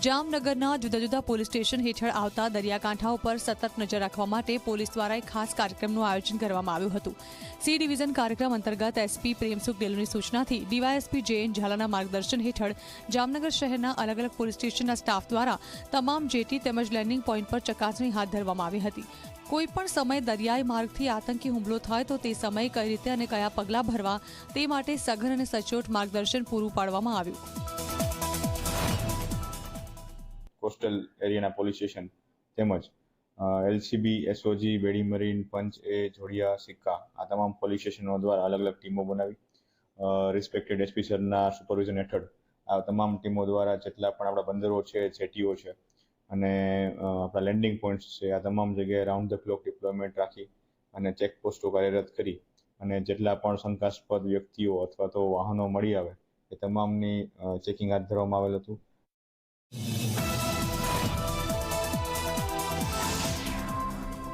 જામનગરના જુદા જુદા પોલીસ સ્ટેશન હેઠળ આવતા દરિયાકાંઠા ઉપર સતત નજર રાખવા માટે પોલીસ દ્વારા એક ખાસ કાર્યક્રમનું આયોજન કરવામાં આવ્યું હતું. સી ડિવિઝન કાર્યક્રમ અંતર્ગત એસપી પ્રેમસુખ ડેલુની સૂચનાથી ડીવાયએસપી જૈન ઝાલાના માર્ગદર્શન હેઠળ જામનગર શહેરના અલગ અલગ પોલીસ સ્ટેશનના સ્ટાફ દ્વારા તમામ જેટી તેમજ લેન્ડિંગ પોઈન્ટ પર ચકાસણી હાથ ધરવામાં આવી હતી. કોઈ પણ સમયે દરિયાઈ માર્ગથી આતંકી હુમલો થાય તો તે સમયે કઈ રીતે અને કયા પગલાં ભરવા તે માટે સઘન અને સચોટ માર્ગદર્શન પૂરું પાડવામાં આવ્યું. કોસ્ટલ એરિયાના પોલીસ સ્ટેશન તેમજ LCB, SOG, Bedi marine, Panch A, Jodiya, Sikka આ તમામ પોલીસ સ્ટેશનો દ્વારા અલગ અલગ ટીમો બનાવી રિસ્પેક્ટેડ એસપી સરના સુપરવિઝન હેઠળ આ તમામ ટીમો દ્વારા જેટલા પણ આપણા બંદરો છે, જેટીઓ છે અને આપણા લેન્ડિંગ પોઈન્ટ્સ છે, આ તમામ જગ્યાએ રાઉન્ડ ધ ક્લોક ડિપ્લોયમેન્ટ રાખી અને ચેકપોસ્ટો કાર્યરત કરી અને જેટલા પણ શંકાસ્પદ વ્યક્તિઓ અથવા તો વાહનો મળી આવે એ તમામની ચેકિંગ હાથ ધરવામાં આવેલ હતું.